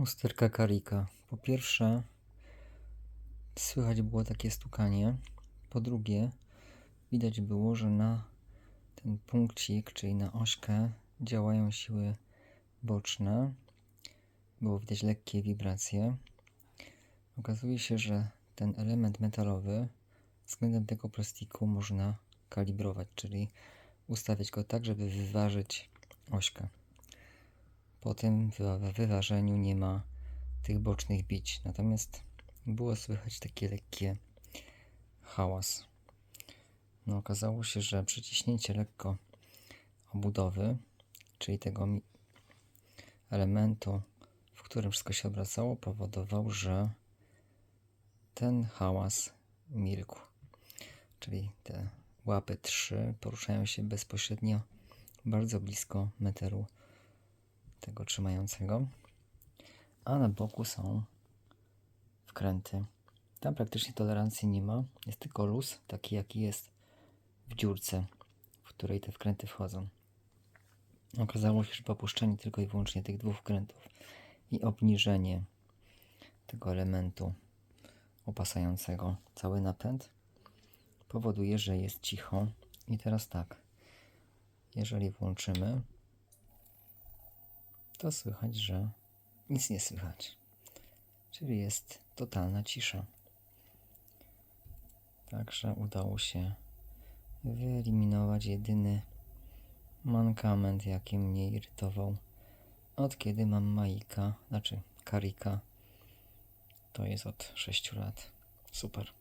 Usterka karika. Po pierwsze, słychać było takie stukanie. Po drugie, widać było, że na ten punkcik, czyli na ośkę, działają siły boczne. Było widać lekkie wibracje. Okazuje się, że ten element metalowy względem tego plastiku można kalibrować, czyli ustawiać go tak, żeby wyważyć ośkę. Po tym wywa- wyważeniu nie ma tych bocznych bić. Natomiast było słychać takie lekkie hałas. No, okazało się, że przyciśnięcie lekko obudowy, czyli tego elementu, w którym wszystko się obracało, powodował, że ten hałas milkł. Czyli te łapy trzy poruszają się bezpośrednio bardzo blisko meteru tego trzymającego, a na boku są wkręty. Tam praktycznie tolerancji nie ma, jest tylko luz, taki jaki jest w dziurce, w której te wkręty wchodzą. Okazało się, że popuszczenie tylko i wyłącznie tych dwóch wkrętów i obniżenie tego elementu opasającego cały napęd powoduje, że jest cicho. I teraz tak, jeżeli włączymy, to słychać, że nic nie słychać. Czyli jest totalna cisza. Także udało się wyeliminować jedyny mankament, jaki mnie irytował. Od kiedy mam Maika, znaczy Karika, to jest od 6 lat. Super.